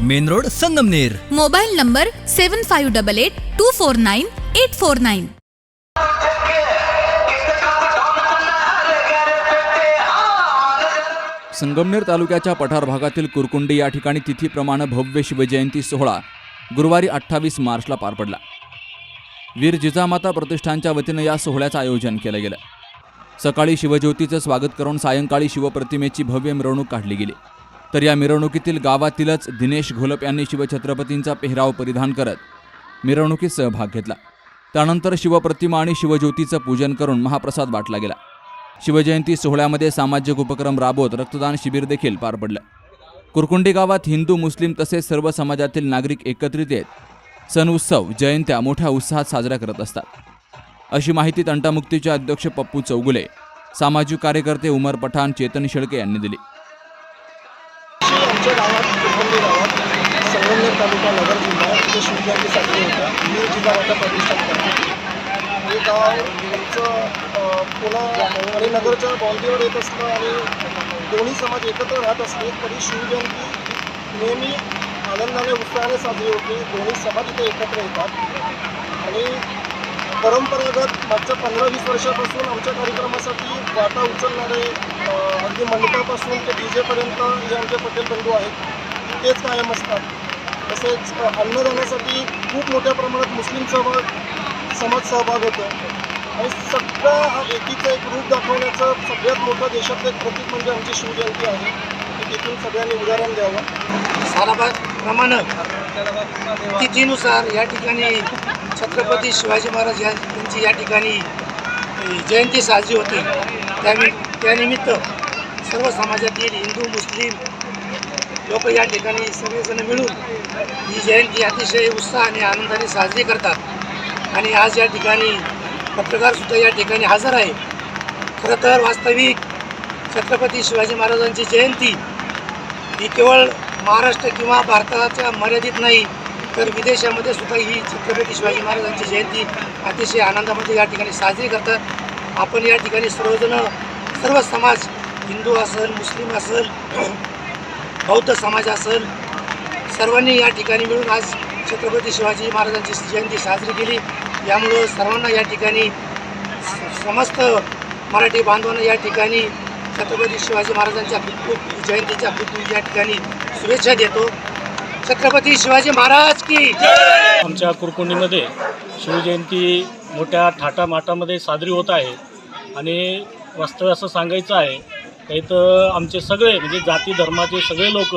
Main road Sangamner. Mobile number seven five double eight two four nine eight four nine Sangamner तालुक्याच्या पठार भागातील कुरकुंडी या ठिकाणी तिथीप्रमाणे भव्य शिवजयंती सोहळा गुरुवारी अठ्ठावीस मार्चला पार पडला. वीर जिजामाता प्रतिष्ठानच्या वतीनं या सोहळ्याचं आयोजन केलं गेलं. सकाळी शिवज्योतीचं स्वागत करून सायंकाळी शिवप्रतिमेची भव्य मिरवणूक काढली गेली. तर या मिरवणुकीतील गावातीलच दिनेश घोलप यांनी शिवछत्रपतींचा पेहराव परिधान करत मिरवणुकीत सहभाग घेतला. त्यानंतर शिवप्रतिमा आणि शिवज्योतीचं पूजन करून महाप्रसाद वाटला गेला. शिवजयंती सोहळ्यामध्ये सामाजिक उपक्रम राबवत रक्तदान शिबिर देखील पार पडलं. कुरकुंडी गावात हिंदू मुस्लिम तसेच सर्व समाजातील नागरिक एकत्रित येत सण उत्सव जयंत्या मोठ्या उत्साहात साजऱ्या करत असतात. अशी माहिती तंटामुक्तीचे अध्यक्ष पप्पू चौगुले सामाजिक कार्यकर्ते उमर पठाण चेतन शेळके यांनी दिली. आमच्या गावात कुटुंबी गावात संगमनेर तालुका नगर जिल्हा तिथे शिवजयंती साजरी होता. वीर जिजामाता प्रतिष्ठान करतो. हे गाव आमचं अ, आणि नगरच्या बाउंड्रीवर येत असलं आणि दोन्ही समाज एकत्र राहत असले तरी शिवजयंती नेहमी आनंदाने उत्साहाने साजरी होते. दोन्ही समाज इथे एकत्र येतात. आणि परंपरागत मागच्या पंधरा वीस वर्षापासून आमच्या कार्यक्रमासाठी वाटा उचलणारे अगदी मंडपापासून ते डी जेपर्यंत जे आमचे पटेल बंधू आहेत. तेच कायम असतात. तसेच अन्नदानासाठी खूप मोठ्या प्रमाणात मुस्लिम सहभाग समाज सहभाग होतो. आणि सगळा हा एकीचं एक रूप दाखवण्याचं सगळ्यात मोठं देशातलं एक प्रतीक म्हणजे आमची शिवजयंती आहे. तिथून सगळ्यांनी उदाहरण द्यावं. सालाबादप्रमाणे तिथीनुसार या ठिकाणी छत्रपती शिवाजी महाराज यांची या ठिकाणी जयंती साजरी होते. त्यानि त्यानिमित्त सर्व समाजातील हिंदू मुस्लिम लोक या ठिकाणी सगळेजण मिळून ही जयंती अतिशय उत्साह आणि आनंदाने साजरी करतात. आणि आज या ठिकाणी पत्रकारसुद्धा या ठिकाणी हजर आहे. खरं तर वास्तविक छत्रपती शिवाजी महाराजांची जयंती ही केवळ महाराष्ट्र किंवा भारताच्या मर्यादित नाही तर विदेशामध्ये सुद्धा ही छत्रपती शिवाजी महाराजांची जयंती अतिशय आनंदामध्ये या ठिकाणी साजरी करतात. आपण या ठिकाणी सर्वजण सर्व समाज हिंदू असेल मुस्लिम असेल बौद्ध समाज असेल सर्वांनी या ठिकाणी मिळून आज छत्रपती शिवाजी महाराजांची जयंती साजरी केली. यामुळं सर्वांना या ठिकाणी समस्त मराठी बांधवांना या ठिकाणी छत्रपती शिवाजी महाराजांच्या खूप जयंतीच्या खूप या ठिकाणी शुभेच्छा देतो. छत्रपती शिवाजी महाराज की आमच्या कुरकुंडीमध्ये शिवजयंती मोठ्या थाटामाटामध्ये साजरी होत आहे. आणि वास्तव असं सांगायचं आहे काही इथं आमचे सगळे म्हणजे जाती धर्माचे सगळे लोक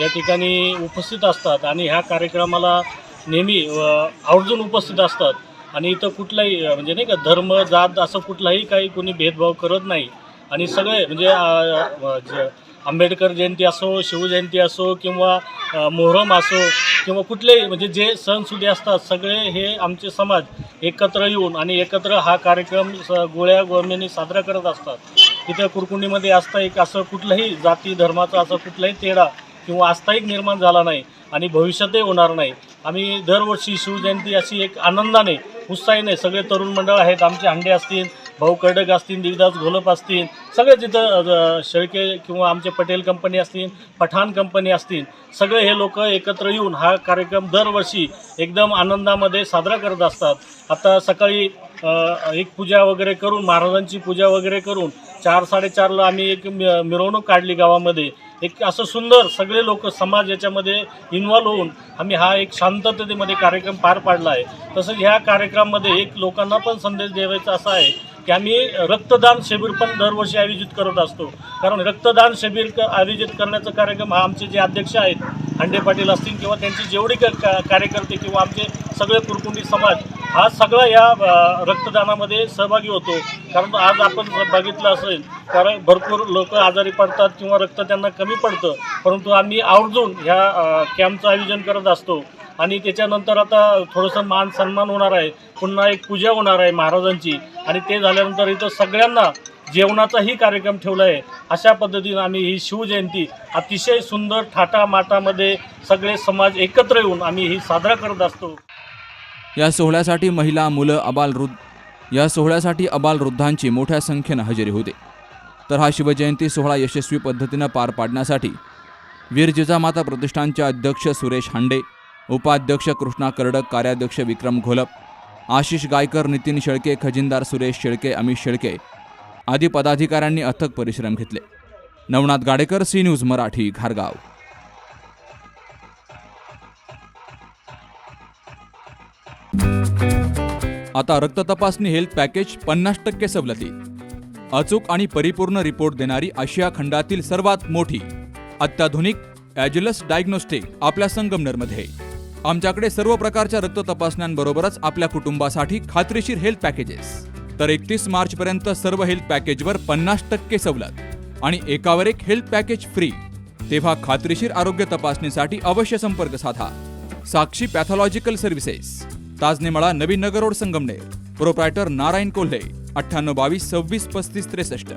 या ठिकाणी उपस्थित असतात आणि ह्या कार्यक्रमाला नेहमी आवर्जून उपस्थित असतात. आणि इथं कुठलाही म्हणजे नाही का धर्म जात असं कुठलाही काही कोणी भेदभाव करत नाही. आणि सगळे म्हणजे ज- आंबेडकर जयंती असो शिवजयंती असो किंवा मोहरम असो किंवा कुठलेही म्हणजे जे सणसुदी असतात सगळे हे आमचे समाज एकत्र येऊन आणि एकत्र हा कार्यक्रम स गोळ्या गोरमेनी साजरा करत असतात. इथं कुरकुंडीमध्ये एक असं कुठलंही जाती धर्माचा असं कुठलाही तेढा किंवा आस्थायिक निर्माण झाला नाही आणि भविष्यातही होणार नाही. आम्ही दरवर्षी शिवजयंती अशी एक आनंदाने उत्साहीने सगळे तरुण मंडळ आहेत आमचे हंडे असतील भाऊ कर्डक असतील देवीदास घोलप असतील सगळे तिथं शेळके किंवा आमचे पटेल कंपनी असतील पठाण कंपनी असतील सगळे हे लोक एकत्र येऊन हा कार्यक्रम दरवर्षी एकदम आनंदामध्ये साजरा करत असतात. आता सकाळी एक पूजा वगैरे करून महाराजांची पूजा वगैरे करून चार साडेचारला आम्ही एक मि- मिरवणूक काढली गावामध्ये. एक असं सुंदर सगळे लोक समाज याच्यामध्ये इन्व्हॉल्व होऊन आम्ही हा एक शांततेमध्ये कार्यक्रम पार पाडला आहे. तसंच ह्या कार्यक्रमामध्ये एक लोकांना पण संदेश द्यायचा असा आहे की आम्ही रक्तदान शिबिर पण दरवर्षी आयोजित करत असतो. कारण रक्तदान शिबिर क आयोजित करण्याचा कार्यक्रम हा आमचे जे अध्यक्ष आहेत हंडे पाटील असतील किंवा त्यांची जेवढी क- का- कार्यकर्ते किंवा आमचे सगळे कुरकुंडी समाज हा सगळा या रक्तदानामध्ये सहभागी होतो. कारण आज आपण जर बघितलं असेल कारण भरपूर लोक आजारी पडतात किंवा रक्त त्यांना कमी पडतं. परंतु आम्ही आवर्जून ह्या कॅम्पचं आयोजन करत असतो. आणि त्याच्यानंतर आता थोडंसं मान सन्मान होणार आहे. पुन्हा एक पूजा होणार आहे महाराजांची. आणि ते झाल्यानंतर इथं सगळ्यांना जेवणाचाही कार्यक्रम ठेवला आहे अशा पद्धतीनं आम्ही ही शिवजयंती अतिशय सुंदर थाटामाटामध्ये सगळे समाज एकत्र येऊन आम्ही ही साजरा करत असतो. या सोहळ्यासाठी महिला मुलं अबाल वृद्ध या सोहळ्यासाठी अबाल वृद्धांची मोठ्या संख्येनं हजेरी होते. तर हा शिवजयंती सोहळा यशस्वी पद्धतीनं पार पाडण्यासाठी वीर जिजामाता प्रतिष्ठानचे अध्यक्ष सुरेश हांडे उपाध्यक्ष कृष्णा कर्डक कार्याध्यक्ष विक्रम घोलप आशिष गायकर नितीन शेळके खजिनदार सुरेश शेळके अमित शेळके आदी पदाधिकाऱ्यांनी अथक परिश्रम घेतले. नवनाथ गाडेकर सी न्यूज मराठी घारगाव आता रक्त तपासणी हेल्थ पॅकेज पन्नास टक्के सवलती. अचूक आणि परिपूर्ण रिपोर्ट देणारी आशिया खंडातील सर्वात मोठी अत्याधुनिक ॲज्युलस डायग्नोस्टिक आपल्या संगमनरमध्ये. आमच्याकडे सर्व प्रकारच्या रक्त तपासण्यांबरोबरच आपल्या कुटुंबासाठी खात्रीशीर हेल्थ पॅकेजेस तर एकतीस मार्च पर्यंत सर्व हेल्थ पॅकेजवर पन्नास टक्के सवलत आणि एकावर एक हेल्थ पॅकेज फ्री तेव्हा खात्रीशीर आरोग्य तपासणीसाठी अवश्य संपर्क साधा. Sakshi pathological services Tajnemala Navin Nagar road Sangamner. Proprietor Narayan Kolhe. अठ्ठ्याण्णव बावीस सव्वीस पस्तीस त्रेसष्ट.